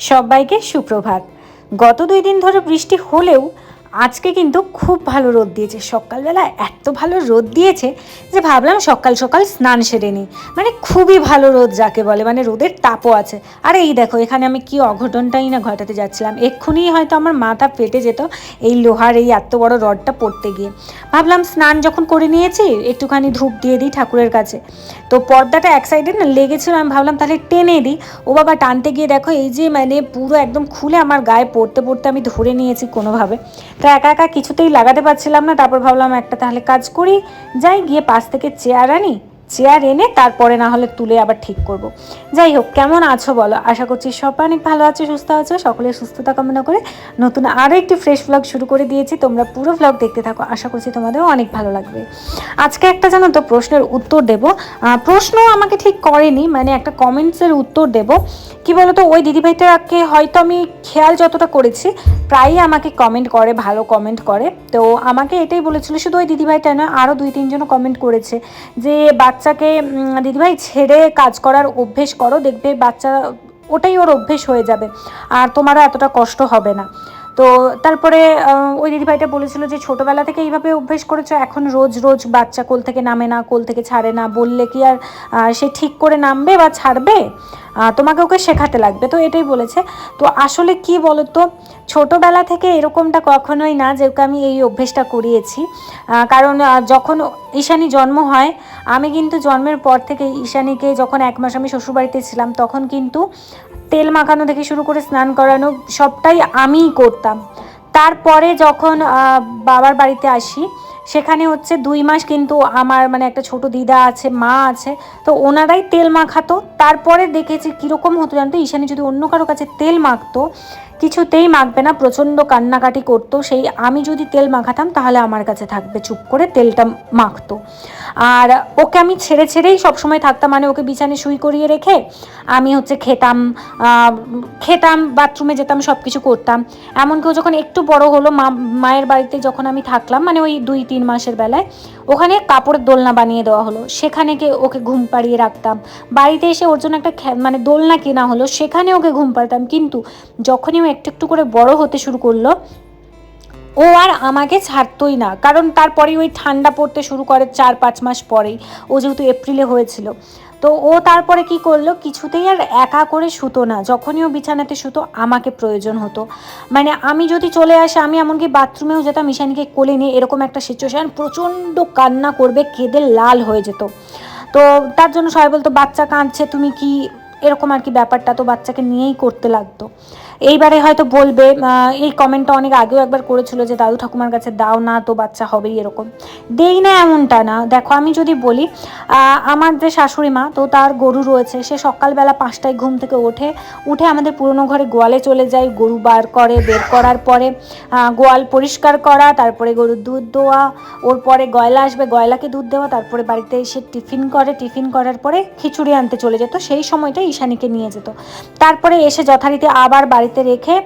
সবাইকে সুপ্রভাত। গত দুই দিন ধরে বৃষ্টি হলেও আজকে কিন্তু খুব ভালো রোদ দিয়েছে। সকালবেলা এত ভালো রোদ দিয়েছে যে ভাবলাম সকাল সকাল স্নান সেরে নিই। মানে খুবই ভালো রোদ যাকে বলে মানে রোদের তাপও আছে। আর এই দেখো, এখানে আমি কি অঘটনটাই না ঘটাতে যাচ্ছিলাম। এক্ষুনি হয়তো আমার মাথা ফেটে যেত এই লোহার এই এত বড় রডটা পড়তে গিয়ে। ভাবলাম স্নান যখন করে নিয়েছি, একটুখানি ধূপ দিয়ে দিই ঠাকুরের কাছে। তো পর্দাটা এক সাইডে না লেগেছিল, আমি ভাবলাম তাহলে টেনে দিই। ও বাবা টানতে গিয়ে দেখো, এই যে মানে পুরো একদম খুলে আমার গায়ে পড়তে পড়তে আমি ধরে নিয়েছি কোনোভাবে। তো একা একা কিছুতেই লাগাতে পারছিলাম না, তারপর ভাবলাম একটা তাহলে কাজ করি। যাই, গিয়ে পাশ থেকে চেয়ার আনি, চেয়ার এনে তারপরে না হলে তুলে আবার ঠিক করব। যাই হোক, কেমন আছো বলো? আশা করছি সব অনেক ভালো আছো, সুস্থ আছো সকলের সুস্থতা কামনা করে নতুন আরও একটি ফ্রেশ ব্লগ শুরু করে দিয়েছি। তোমরা পুরো ব্লগ দেখতে থাকো, আশা করছি তোমাদেরও অনেক ভালো লাগবে। আজকে একটা জানো তো প্রশ্নের উত্তর দেব। প্রশ্ন আমাকে ঠিক করেনি মানে একটা কমেন্টসের উত্তর দেব। কি বলতো, ওই দিদিভাইটাকে হয়তো আমি খেয়াল যতটা করেছি, প্রায়ই আমাকে কমেন্ট করে, ভালো কমেন্ট করে। তো আমাকে এটাই বলেছিল, শুধু ওই দিদিভাইটা নয় আরও দুই তিনজনও কমেন্ট করেছে যে, বাচ্চাকে দিদিভাই ছেড়ে কাজ করার অভ্যেস করো, দেখবে বাচ্চা, ওটাই ওর অভ্যেস হয়ে যাবে, আর তোমারও এতটা কষ্ট হবে না। তো তারপরে ওই দিদিভাইটা বলেছিল যে ছোটোবেলা থেকে এইভাবে অভ্যেস করেছ, এখন রোজ রোজ বাচ্চা কোল থেকে নামে না, কোল থেকে ছাড়ে না, বললে কি আর সে ঠিক করে নামবে বা ছাড়বে? তোমাকে ওকে শেখাতে লাগবে, তো এটাই বলেছে। তো আসলে কি বলতো, ছোটোবেলা থেকে এরকমটা কখনোই না যে ওকে আমি এই অভ্যেসটা করিয়েছি। কারণ যখন ঈশানী জন্ম হয়, আমি কিন্তু জন্মের পর থেকে ঈশানীকে যখন এক মাস আমি শ্বশুরবাড়িতে ছিলাম, তখন কিন্তু তেল মাখানো থেকে শুরু করে স্নান করানো সবটাই আমিই করতাম। তারপরে যখন বাবার বাড়িতে আসি, সেখানে হচ্ছে দুই মাস কিন্তু আমার মানে একটা ছোট দিদা আছে, মা আছে, তো ওনারাই তেল মাখাতো। তারপরে দেখেছি কীরকম হতো জানতো? ঈশানি যদি অন্য কারও কাছে তেল মাখতো কিছুতেই মাখবে না, প্রচণ্ড কান্নাকাটি করতো। সেই আমি যদি তেল মাখাতাম, তাহলে আমার কাছে থাকবে। চুপ করে তেলটা মাখতো। আর ওকে আমি ছেড়ে ছেড়েই সবসময় থাকতাম মানে ওকে বিছানে শুই করিয়ে রেখে আমি হচ্ছে খেতাম খেতাম, বাথরুমে যেতাম সব কিছু করতাম। এমনকি ও যখন একটু বড় হলো, মা, মায়ের বাড়িতে যখন আমি থাকলাম মানে ওই দুই, তিন মাসের বেলায়, ওখানে কাপড়ের দোলনা বানিয়ে দেওয়া হলো। সেখানে গিয়ে ওকে ঘুম পাড়িয়ে রাখতাম। বাড়িতে এসে ওর জন্য একটা মানে দোলনা কেনা হলো, সেখানে ওকে ঘুম পাড়তাম। কিন্তু যখনই ও একটু একটু করে বড় হতে শুরু করল। ও আর আমাকে ছাড়তোই না, কারণ তারপরে ওই ঠান্ডা পড়তে শুরু করে চার পাঁচ মাস পরেই। ও যেহেতু এপ্রিলে হয়েছিল। তো ও তারপরে কি করল, কিছুতেই আর একা করে শুতো না। যখনই ও বিছানাতে শুতো, আমাকে প্রয়োজন হতো। মানে আমি যদি চলে আসি, আমি এমনকি বাথরুমেও যেতাম, ঈশানীকে কোলে নিয়ে এরকম একটা সিচুয়েশান প্রচণ্ড কান্না করবে, কেঁদে লাল হয়ে যেত। তো তার জন্য সবাই বলতো, বাচ্চা কাঁদছে, তুমি কি? এরকম আর কি ব্যাপারটা তো বাচ্চাকে নিয়েই করতে লাগতো। এইবারে হয়তো বলবে এই কমেন্টটা অনেক আগেও একবার করেছিল যে, দাদু ঠাকুমার কাছে দাও না, তো বাচ্চা হবেই এরকম। দেই না এমনটা না। দেখো, আমি যদি বলি আমার যে শাশুড়ি মা, তো তার গরু রয়েছে, সে সকালবেলা পাঁচটায় ঘুম থেকে ওঠে। উঠে আমাদের পুরনো ঘরে গোয়ালে চলে যায়, গরু বার করে, বের করার পরে গোয়াল পরিষ্কার করা, তারপরে গরুর দুধ দেওয়া, ওর পরে গয়লা আসবে, গয়লাকে দুধ দেওয়া, তারপরে বাড়িতে এসে টিফিন করে, টিফিন করার পরে খিচুড়ি আনতে চলে যেত। সেই সময়টা ঈশানীকে নিয়ে যেত। তারপরে এসে যথারীতি আবার বাড়িতে রেখে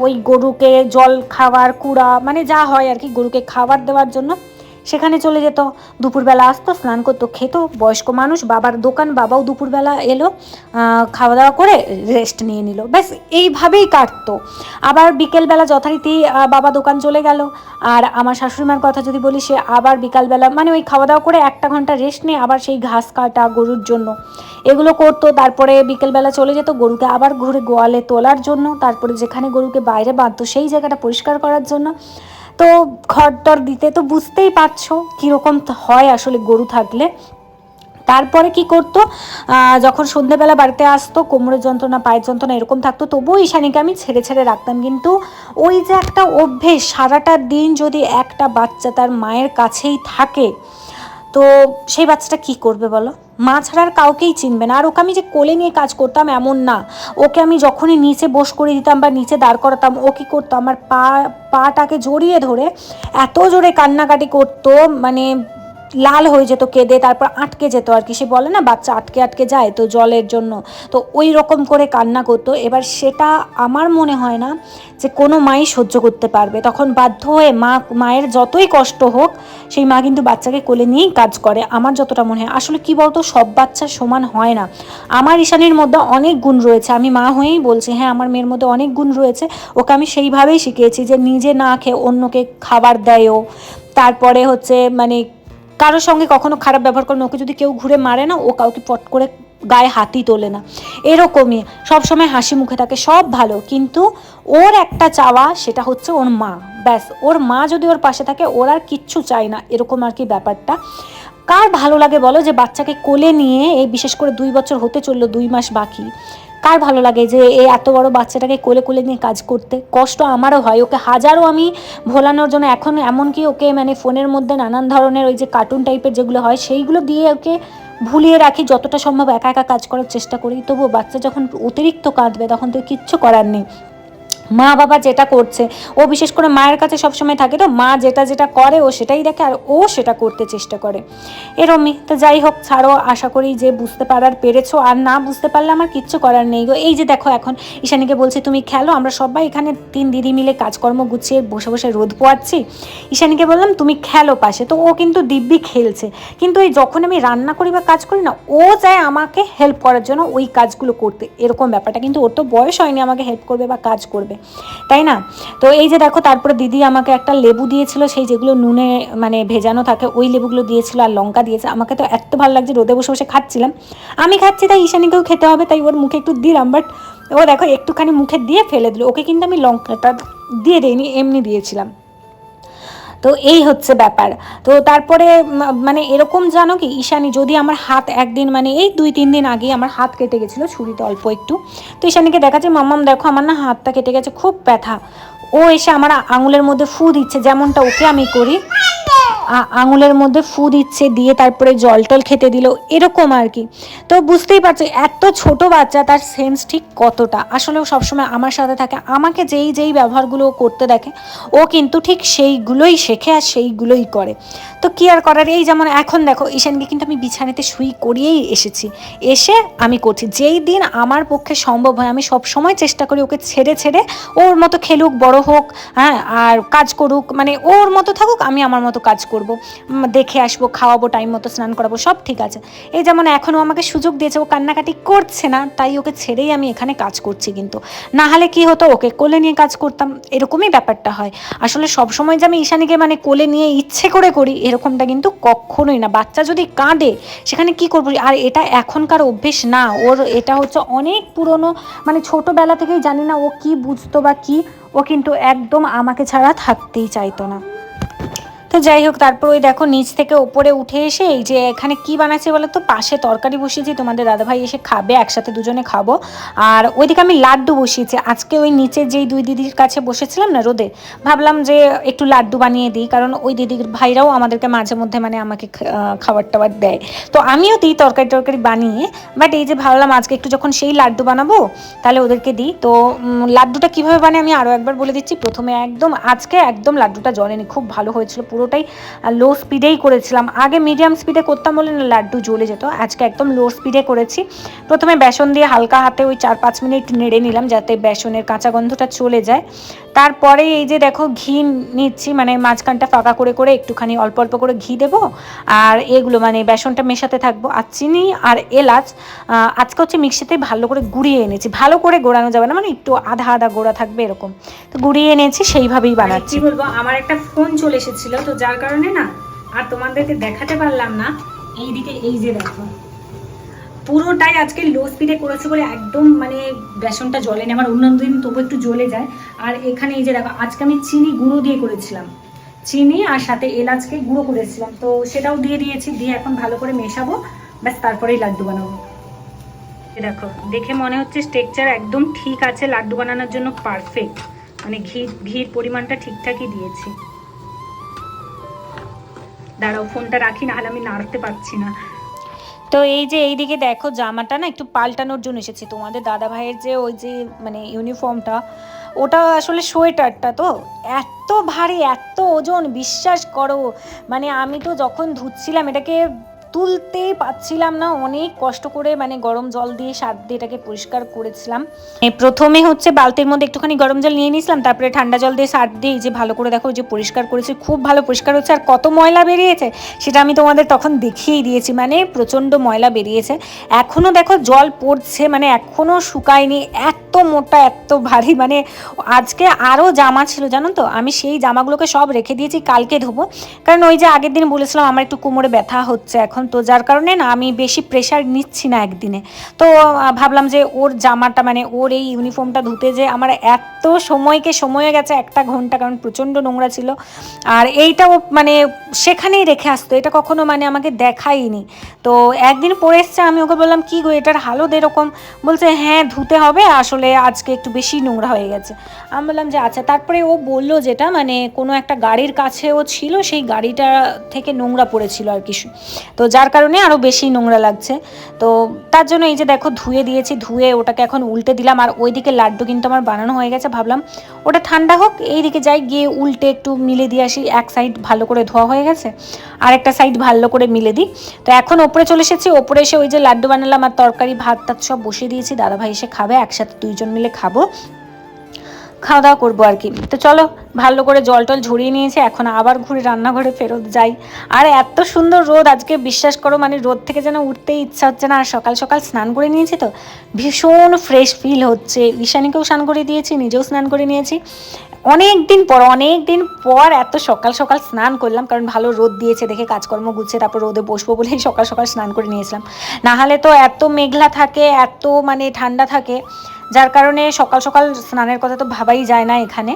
ওই গরুকে জল খাওয়ার কুড়া মানে যা হয় আর কি, গরুকে খাবার দেওয়ার জন্য সেখানে চলে যেত। দুপুরবেলা আসতো, স্নান করতো, খেত। বয়স্ক মানুষ, বাবার দোকান, বাবাও দুপুরবেলা এলো খাওয়া দাওয়া করে রেস্ট নিয়ে নিল। ব্যাস, এইভাবেই কাটতো। আবার বিকেলবেলা যথারীতি বাবা দোকান চলে গেল। আর আমার শাশুড়িমার কথা যদি বলি, সে আবার বিকালবেলা মানে ওই খাওয়া দাওয়া করে একটা ঘণ্টা রেস্ট নিয়ে আবার সেই ঘাস কাটা গরুর জন্য। এগুলো করতো, তারপরে বিকেলবেলা চলে যেত গরুকে আবার ঘুরে গোয়ালে তোলার জন্য, তারপরে যেখানে গরুকে বাইরে বাঁধতো সেই জায়গাটা পরিষ্কার করার জন্য। তো খড়টর দিতে তো বুঝতেই পারছ কীরকম হয় আসলে গরু থাকলে। তারপরে কি করত যখন সন্ধেবেলা বাড়িতে আসতো কোমরের যন্ত্রণা, পায়ের যন্ত্রণা এরকম থাকতো, তবুও ঈশানীকে আমি ছেড়ে ছেড়ে রাখতাম। কিন্তু ওই যে একটা অভ্যেস, সারাটা দিন যদি একটা বাচ্চা তার মায়ের কাছেই থাকে তো সেই বাচ্চাটা কি করবে বলো? মা ছাড়া আর কাউকেই চিনবে না। আর ওকে আমি যে কোলে নিয়ে কাজ করতাম এমন না। ওকে আমি যখনই নিচে বস করে দিতাম বা নিচে দাঁড় করাতাম, ও কী করতো? আমার পা, পাটাকে জড়িয়ে ধরে এত জোরে কান্নাকাটি করতো মানে লাল হয়ে যেত, কেঁদে তারপর আটকে যেত আর কি। সে বলে না, বাচ্চা আটকে আটকে যায় তো জলের জন্য। তো ওই রকম করে কান্না করতো। এবার সেটা আমার মনে হয় না যে কোনো মাই সহ্য করতে পারবে। তখন বাধ্য হয়ে মা, মায়ের যতই কষ্ট হোক, সেই মা কিন্তু বাচ্চাকে কোলে নিয়েই কাজ করে। আমার যতটা মনে হয়। আসলে কি বলতো, সব বাচ্চা সমান হয় না। আমার ঈশানীর মধ্যে অনেক গুণ রয়েছে। আমি মা হয়েই বলছি হ্যাঁ আমার মেয়ের মধ্যে অনেক গুণ রয়েছে। ওকে আমি সেইভাবেই শিখিয়েছি যে নিজে না খেয়ে অন্যকে খাবার দেয়ও। তারপরে হচ্ছে মানে কারোর সঙ্গে কখনো খারাপ ব্যবহার করে না ওকে যদি কেউ ঘুরে মারে না, ও কাউকে পট করে গায়ে হাতই তোলে না। এরকমই সবসময় হাসি মুখে থাকে, সব ভালো। কিন্তু ওর একটা চাওয়া, সেটা হচ্ছে ওর মা। ব্যাস, ওর মা যদি ওর পাশে থাকে, ওর আর কিচ্ছু চাই না। এরকম আর কি ব্যাপারটা। কার ভালো লাগে বলো যে, বাচ্চাকে কোলে নিয়ে এই বিশেষ করে দুই বছর হতে চলল, দুই মাস বাকি। কার ভালো লাগে যে এই এত বড় বাচ্চাটাকে কোলে কোলে নিয়ে কাজ করতে? কষ্ট আমারও হয়। ওকে হাজারও আমি ভোলানোর জন্য এখন এমনকি ওকে মানে ফোনের মধ্যে নানান ধরনের ওই যে কার্টুন টাইপের যেগুলো হয়, সেইগুলো দিয়ে ওকে ভুলিয়ে রাখি যতটা সম্ভব। একা একা কাজ করার চেষ্টা করি। তবুও বাচ্চা যখন অতিরিক্ত কাঁদবে তখন তো কিচ্ছু করার নেই। মা বাবা যেটা করছে, ও বিশেষ করে মায়ের কাছে সবসময় থাকে তো, মা যেটা যেটা করে ও সেটাই দেখে আর ও সেটা করতে চেষ্টা করে। এরমই তো যাই হোক, ছাড়ো, আশা করি যে বুঝতে পারার পেরেছ। আর না বুঝতে পারলে আমার কিচ্ছু করার নেই গো। এই যে দেখো এখন, ঈশানীকে বলছি, তুমি খেলো, আমরা সবাই এখানে তিন দিদি মিলে কাজকর্ম গুছিয়ে বসে বসে রোদ পোয়াচ্ছি। ঈশানীকে বললাম, তুমি খেলো পাশে। তো ও কিন্তু দিব্যি খেলছে। কিন্তু এই যখন আমি রান্না করি বা কাজ করি না, ও চায় আমাকে হেল্প করার জন্য ওই কাজগুলো করতে। এরকম ব্যাপারটা। কিন্তু ওর তো বয়স হয়নি আমাকে হেল্প করবে বা কাজ করবে। তাই না? তো এই যে দেখো, তারপরে দিদি আমাকে একটা লেবু দিয়েছিল, সেই যেগুলো নুনে মানে ভেজানো থাকে, ওই লেবুগুলো দিয়েছিল আর লঙ্কা দিয়েছে। আমাকে তো এত ভালো লাগছে, রোদে বসে বসে খাচ্ছিলাম। আমি খাচ্ছি, তাই ঈশানীকেও খেতে হবে, তাই ওর মুখে একটু দিলাম বাট ও দেখো একটুখানি মুখে দিয়ে ফেলে দিল। ওকে কিন্তু আমি লঙ্কাটা দিয়ে দিইনি, এমনি দিয়েছিলাম। তো এই হচ্ছে ব্যাপার। তো তারপরে মানে এরকম জানো কি, ঈশানি, যদি আমার হাত একদিন মানে এই দুই, তিন দিন আগে আমার হাত কেটে গেছিল ছুরিতে অল্প একটু, তো ঈশানীকে দেখাচ্ছে, মাম্মাম, দেখো, আমার না হাতটা কেটে গেছে, খুব ব্যথা। ও এসে আমার আঙুলের মধ্যে ফু দিচ্ছে, যেমনটা ওকে আমি করি। আঙুলের মধ্যে ফু দিচ্ছে, দিয়ে তারপরে জল টল খেতে দিল, এরকম আর কি। তো বুঝতেই পারছ, এত ছোট বাচ্চা, তার সেন্স ঠিক কতটা? আসলে ও সবসময় আমার সাথে থাকে, আমাকে যেই যেই ব্যবহারগুলো করতে দেখে, ও কিন্তু ঠিক সেইগুলোই শেখে আর সেইগুলোই করে। তো কি আর করার? এই যেমন এখন দেখো, ঈশানকে কিন্তু আমি বিছানাতে শুই করিয়েই এসেছি। এসে আমি করছি। যেই দিন আমার পক্ষে সম্ভব হয়, আমি সব সময় চেষ্টা করি ওকে ছেড়ে ছেড়ে ওর মতো খেলুক, বড় হোক হ্যাঁ আর কাজ করুক মানে ওর মতো থাকুক, আমি আমার মতো কাজ করব। দেখে আসব, খাওয়াবো, টাইম মতো স্নান করাবো, সব ঠিক আছে। এই যেমন এখনও আমাকে সুযোগ দিয়েছে, ও কান্নাকাটি করছে না, তাই ওকে ছেড়েই আমি এখানে কাজ করছি কিন্তু। না হলে কি হতো? ওকে কোলে নিয়ে কাজ করতাম, এরকমই ব্যাপারটা হয়। আসলে সব সময় যে আমি ঈশানীকে মানে কোলে নিয়ে ইচ্ছে করে করি, এরকমটা কিন্তু কখনোই না। বাচ্চা যদি কাঁদে, সেখানে কি করব? আর এটা এখনকার অভ্যেস না। ওর এটা হচ্ছে অনেক পুরনো মানে ছোটোবেলা থেকেই জানি না ও কি বুঝতো বা কি, ও কিন্তু একদম আমাকে ছাড়া থাকতেই চাইতো না। তো যাই হোক, তারপর ওই দেখো নিচ থেকে ওপরে উঠে এসে এই যে এখানে কি বানাচ্ছে বলো তো পাশে তরকারি বসিয়েছি, তোমাদের দাদাভাই এসে খাবে, একসাথে দুজনে খাব। আর ওইদিকে আমি লাড্ডু বসিয়েছি। আজকে ওই নিচে যেই দুই দিদির কাছে বসেছিলাম না রোদে, ভাবলাম যে একটু লাড্ডু বানিয়ে দিই, কারণ ওই দিদির ভাইরাও আমাদেরকে মাঝে মধ্যে মানে আমাকে খাবার টাবার দেয়। তো আমিও দিই তরকারি টরকারি বানিয়ে বাট এই যে ভাবলাম আজকে একটু যখন সেই লাড্ডু বানাবো, তাহলে ওদেরকে দিই। তো লাড্ডুটা কীভাবে বানাই আমি আরও একবার বলে দিচ্ছি। প্রথমে একদম, আজকে একদম লাড্ডুটা জ্বলেনি খুব ভালো হয়েছিল পুরোটাই লো স্পিডেই করেছিলাম। আগে মিডিয়াম স্পিডে করতাম বলে না লাড্ডু জ্বলে যেত। আজকে একদম লো স্পিডে করেছি। প্রথমে বেসন দিয়ে হালকা হাতে ওই চার পাঁচ মিনিট নেড়ে নিলাম যাতে বেসনের কাঁচা গন্ধটা চলে যায়। তারপরে এই যে দেখো ঘি নিচ্ছি মানে মাঝখানটা ফাঁকা করে করে একটুখানি অল্প অল্প করে ঘি দেবো। আর এগুলো মানে বেসনটা মেশাতে থাকব। আর চিনি আর এলাচ আজকে হচ্ছে মিক্সিতে ভালো করে গুঁড়িয়ে এনেছি। ভালো করে গোড়ানো যাবে না মানে একটু আধা আধা গোড়া থাকবে এরকম। তো গুঁড়িয়ে এনেছি সেইভাবেই বানাচ্ছি। বলব আমার একটা ফোন চলে এসেছিল তো যার কারণে না, আর তোমাদেরকে দেখাতে পারলাম না। এইদিকে এই যে দেখো। পুরোটাই আজকে লো স্পিডে করেছে বলে একদম মানে বেসনটা জ্বলেনি আমার অন্য দিন তবু একটু জ্বলে যায়। আর এখানে এই যে দেখো, আজকে আমি চিনি গুঁড়ো দিয়ে করেছিলাম। চিনি আর সাথে এলাচকে গুঁড়ো করেছিলাম। তো সেটাও দিয়ে দিয়েছি, দিয়ে এখন ভালো করে মেশাবো। ব্যাস, তারপরেই লাড্ডু বানাবো। দেখো, দেখে মনে হচ্ছে স্ট্রেকচার একদম ঠিক আছে। লাড্ডু বানানোর জন্য পারফেক্ট মানে ঘি, ঘির পরিমাণটা ঠিকঠাকই দিয়েছি। দাঁড়াও, ফোনটা রাখি না হলে আমি নাড়তে পারছি না। তো এই যে এইদিকে দেখো, জামাটা না একটু পাল্টানোর জন্য এসেছি। তোমাদের দাদা ভাইয়ের যে ওই যে মানে ইউনিফর্মটা ওটা আসলে সোয়েটারটা তো? এত ভারী, এত ওজন, বিশ্বাস করো। মানে আমি তো যখন ধুচ্ছিলাম, এটাকে তুলতেই পাচ্ছিলাম না। অনেক কষ্ট করে মানে গরম জল দিয়ে সার দিয়ে এটাকে পরিষ্কার করেছিলাম। প্রথমে হচ্ছে বালতির মধ্যে একটুখানি গরম জল নিয়ে নিয়েছিলাম, তারপরে ঠান্ডা জল দিয়ে সার দিয়ে যে ভালো করে দেখো যে পরিষ্কার করেছি, খুব ভালো পরিষ্কার হচ্ছে। আর কত ময়লা বেরিয়েছে সেটা আমি তোমাদের তখন দেখিয়েই দিয়েছি মানে প্রচণ্ড ময়লা বেরিয়েছে। এখনও দেখো জল পড়ছে মানে এখনও শুকায়নি, এত মোটা, এত ভারী মানে আজকে আরও জামা ছিল, জানো তো? আমি সেই জামাগুলোকে সব রেখে দিয়েছি, কালকে ধোবো। কারণ ওই যে আগের দিন বলেছিলাম, আমার একটু কোমরে ব্যথা হচ্ছে এখন, তো যার কারণে না আমি বেশি প্রেশার নিচ্ছি না একদিনে। তো ভাবলাম যে ওর জামাটা মানে ওর এই ইউনিফর্মটা ধুতে যে আমার এত সময়কে সময় গেছে, একটা ঘণ্টা, কারণ প্রচণ্ড নোংরা ছিল। আর এইটাও মানে সেখানেই রেখে আসতো, এটা কখনো মানে আমাকে দেখাইনি তো একদিন পরে এসছে, আমি ওকে বললাম, কি গো, এটার হালত এরকম? বলছে হ্যাঁ ধুতে হবে, আসলে আজকে একটু বেশি নোংরা হয়ে গেছে। আমি বললাম যে আচ্ছা। তারপরে ও বলল যেটা মানে কোনো একটা গাড়ির কাছেও ছিল, সেই গাড়িটা থেকে নোংরা পড়েছিল আর কিছু তো যার কারণে আরও বেশি নোংরা লাগছে। তো তার জন্য এই যে দেখো, ধুয়ে দিয়েছি, ধুয়ে ওটাকে এখন উল্টে দিলাম। আর ওইদিকে লাড্ডু কিন্তু আমার বানানো হয়ে গেছে, ভাবলাম ওটা ঠান্ডা হোক, এইদিকে যাই, গিয়ে উল্টে একটু মিলে দিয়ে আসি। এক সাইড ভালো করে ধোয়া হয়ে গেছে, আর একটা সাইড ভালো করে মিলে দিই। তো এখন ওপরে চলে এসেছি, ওপরে এসে ওই যে লাড্ডু বানালাম আর তরকারি, ভাত টাত সব বসিয়ে দিয়েছি। দাদাভাই এসে খাবে, একসাথে দুইজন মিলে খাব। খাওয়া দাওয়া করব আর কি। তো চলো ভালো করে জল টল ঝরিয়ে নিয়েছে, এখন আবার ঘুরে রান্নাঘরে ফেরত যাই। আর এত সুন্দর রোদ, আজকে বিশ্বাস করো মানে রোদ থেকে যেন উঠতেই ইচ্ছা হচ্ছে না, আর সকাল সকাল স্নান করে নিয়েছি তো, ভীষণ ফ্রেশ ফিল হচ্ছে। ঈশানীকেও স্নান করে দিয়েছি, নিজেও স্নান করে নিয়েছি। অনেক দিন পর অনেক দিন পর এত সকাল সকাল স্নান করলাম, কারণ ভালো রোদ দিয়েছে দেখে, কাজকর্ম গুছিয়ে তারপর রোদে বসবো বলেই সকাল সকাল স্নান করে নিয়েছিলাম। না হলে তো এত মেঘলা থাকে, এত মানে ঠান্ডা থাকে, যার কারণে সকাল সকাল স্নানের কথা তো ভাবাই যায় না এখানে।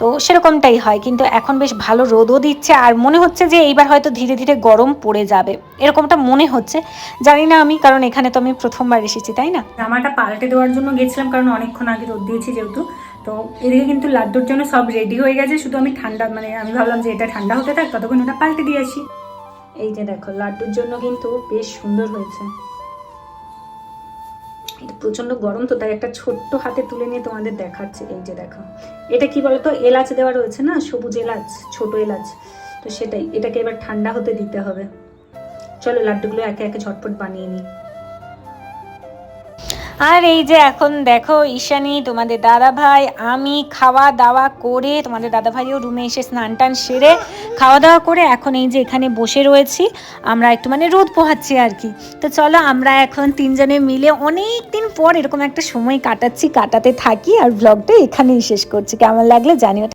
তো সেরকমটাই হয়, কিন্তু এখন বেশ ভালো রোদও দিচ্ছে আর মনে হচ্ছে যে এইবার হয়তো ধীরে ধীরে গরম পড়ে যাবে। এরকমটা মনে হচ্ছে। জানি না আমি, কারণ এখানে তো আমি প্রথমবার এসেছি, তাই না? জামাটা পাল্টে দেওয়ার জন্য গেছিলাম, কারণ অনেকক্ষণ আগে রোদ দিয়েছি যেহেতু। তো এদিকে কিন্তু লাড্ডুর জন্য সব রেডি হয়ে গেছে, শুধু আমি ঠান্ডা মানে আমি ভাবলাম যে এটা ঠান্ডা হতে থাক, ততক্ষণ ওটা পাল্টে দিয়ে আসি এই যে দেখো, লাড্ডুর জন্য কিন্তু বেশ সুন্দর হয়েছে। এটা প্রচণ্ড গরম তো, তাই একটা ছোট্ট হাতে তুলে নিয়ে তোমাদের দেখাচ্ছে। এই যে দেখো। এটা কি বলতো? এলাচ দেওয়া রয়েছে না? সবুজ এলাচ, ছোট এলাচ। তো সেটাই। এটাকে এবার ঠান্ডা হতে দিতে হবে। চলো লাড্ডুগুলো একে একে ঝটপট বানিয়ে নিই। আর এই যে এখন দেখো ঈশানি, তোমাদের দাদা ভাই আমি খাওয়া দাওয়া করে তোমাদের দাদা ভাইও রুমে এসে স্নান টান সেরে খাওয়া দাওয়া করে এখন এই যে এখানে বসে রয়েছি। আমরা একটু মানে রোদ পোহাচ্ছি আর কি। তো চলো আমরা এখন তিনজনে মিলে অনেক দিন পর এরকম একটা সময় কাটাচ্ছি, কাটাতে থাকি আর ব্লগটা এখানেই শেষ করছি। কেমন লাগলে জানিও।